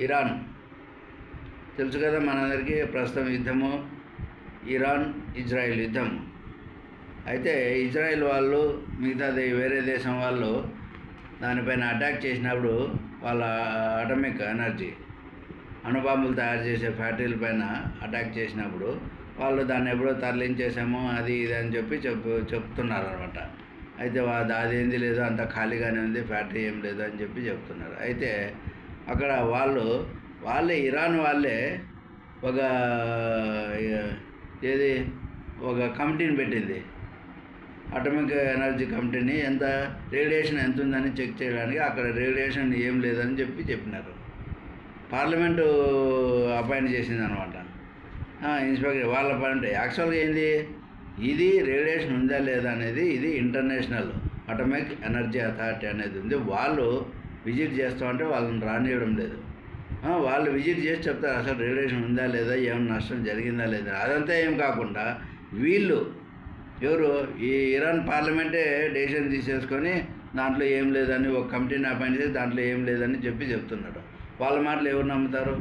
Iran. తెలుసు కదా మనందరికీ ప్రస్తుతం యుద్ధము. ఇరాన్ ఇజ్రాయెల్ యుద్ధం. అయితే ఇజ్రాయెల్ వాళ్ళు మిగతాది వేరే దేశం వాళ్ళు దానిపైన అటాక్ చేసినప్పుడు వాళ్ళ అటమిక్ ఎనర్జీ అణుబాంబులు తయారు చేసే ఫ్యాక్టరీల పైన అటాక్ చేసినప్పుడు వాళ్ళు దాన్ని ఎప్పుడో తరలించేసాము అది ఇది అని చెప్పి చెప్పు చెప్తున్నారు అనమాట అయితే వా- అదేంది లేదు అంత ఖాళీగానే ఉంది ఫ్యాక్టరీ ఏం లేదు అని చెప్పి చెప్తున్నారు. అయితే అక్కడ వాళ్ళు వాళ్ళే ఇరాన్ వాళ్ళే ఒక ఏది ఒక కమిటీని పెట్టింది. అటమిక్ ఎనర్జీ కమిటీని ఎంత రేడియేషన్ ఎంత ఉందని చెక్ చేయడానికి అక్కడ రేడియేషన్ ఏం లేదని చెప్పి చెప్పినారు. పార్లమెంటు అపాయింట్ చేసింది అనమాట ఇన్స్పెక్టర్ వాళ్ళ అపాయింట్ యాక్చువల్గా ఏంది? ఇది రేడియేషన్ ఉందా లేదా అనేది ఇది ఇంటర్నేషనల్ అటమిక్ ఎనర్జీ అథారిటీ అనేది ఉంది. వాళ్ళు విజిట్ చేస్తామంటే వాళ్ళని రానివ్వడం లేదు. వాళ్ళు విజిట్ చేసి చెప్తారు అసలు రేడియేషన్ ఉందా లేదా? ఏమైనా నష్టం జరిగిందా లేదా? అదంతా ఏం కాకుండా వీళ్ళు ఎవరు ఈ ఇరాన్ పార్లమెంటే డెసిషన్ తీసేసుకొని దాంట్లో ఏం లేదని ఒక కమిటీని అపాయింట్ చేసి దాంట్లో ఏం లేదని చెప్పి చెప్తున్నాడు వాళ్ళ మాటలు ఎవరు నమ్ముతారు?